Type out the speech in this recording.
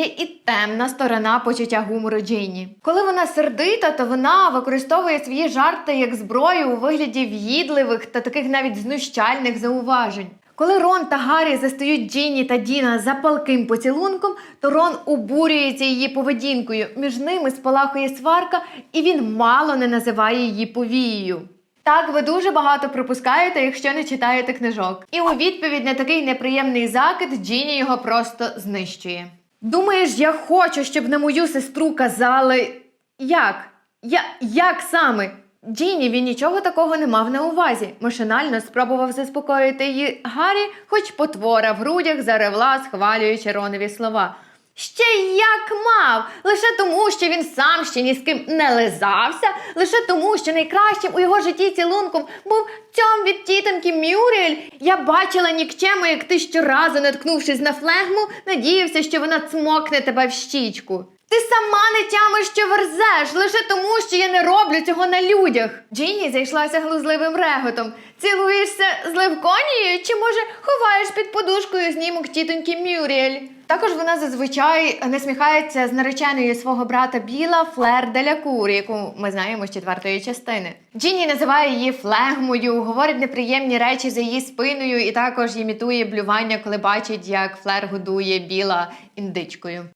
є і темна сторона почуття гумору Джині. Коли вона сердита, то вона використовує свої жарти як зброю у вигляді в'їдливих та таких навіть знущальних зауважень. Коли Рон та Гаррі застають Джіні та Діна за палким поцілунком, то Рон обурюється її поведінкою. Між ними спалахує сварка, і він мало не називає її повією. Так, ви дуже багато пропускаєте, якщо не читаєте книжок. І у відповідь на такий неприємний закид Джіні його просто знищує. Думаєш, я хочу, щоб на мою сестру казали. Як? Я... Як саме? Джіні він нічого такого не мав на увазі. Машинально спробував заспокоїти її Гаррі, хоч потвора в грудях заревла, схвалюючи Ронові слова. Ще як мав, лише тому, що він сам ще ні з ким не лизався, лише тому, що найкращим у його житті цілунком був цьом від тітоньки Мюріель. Я бачила нікчему, як ти щоразу, наткнувшись на флегму, надіявся, що вона цмокне тебе в щічку. Ти сама не тямиш, що верзеш, лише тому, що я не роблю цього на людях. Джині зайшлася глузливим реготом. Цілуєшся з Левконією чи, може, ховаєш під подушкою знімок тітоньки Мюріель? Також вона зазвичай насміхається з нареченою свого брата Біла Флер Делякур, яку ми знаємо з четвертої частини. Джині називає її флегмою, говорить неприємні речі за її спиною і також імітує блювання, коли бачить, як Флер годує Біла індичкою.